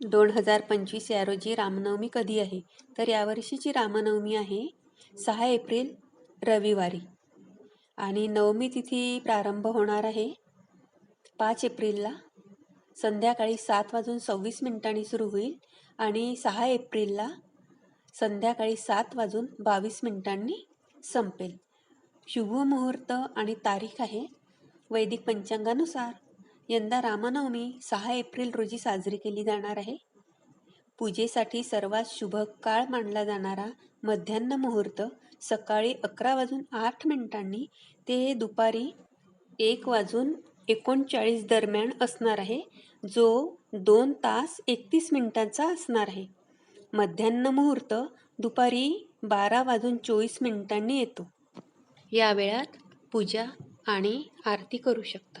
दोन हजार पंचवीस या रोजी रामनवमी कधी आहे? तर यावर्षीची रामनवमी आहे सहा एप्रिल रविवारी. आणि नवमी तिथी प्रारंभ होणार आहे पाच एप्रिलला. संध्याकाळी सात वाजून सव्वीस मिनिटांनी सुरू होईल आणि सहा एप्रिलला संध्याकाळी सात वाजून बावीस मिनिटांनी संपेल. शुभ मुहूर्त आणि तारीख आहे वैदिक पंचांगानुसार. यंदा रामनवमी सहा एप्रिल रोजी साजरी केली जाणार आहे. पूजेसाठी सर्वात शुभ काळ मानला जाणारा मध्यान्ह मुहूर्त सकाळी अकरा वाजून आठ मिनिटांनी ते दुपारी एक वाजून एकोणचाळीस दरम्यान असणार आहे जो दोन तास एकतीस मिनिटांचा असणार आहे. मध्यान्ह मुहूर्त दुपारी बारा वाजून चोवीस मिनिटांनी येतो. या वेळात पूजा आणि आरती करू शकता.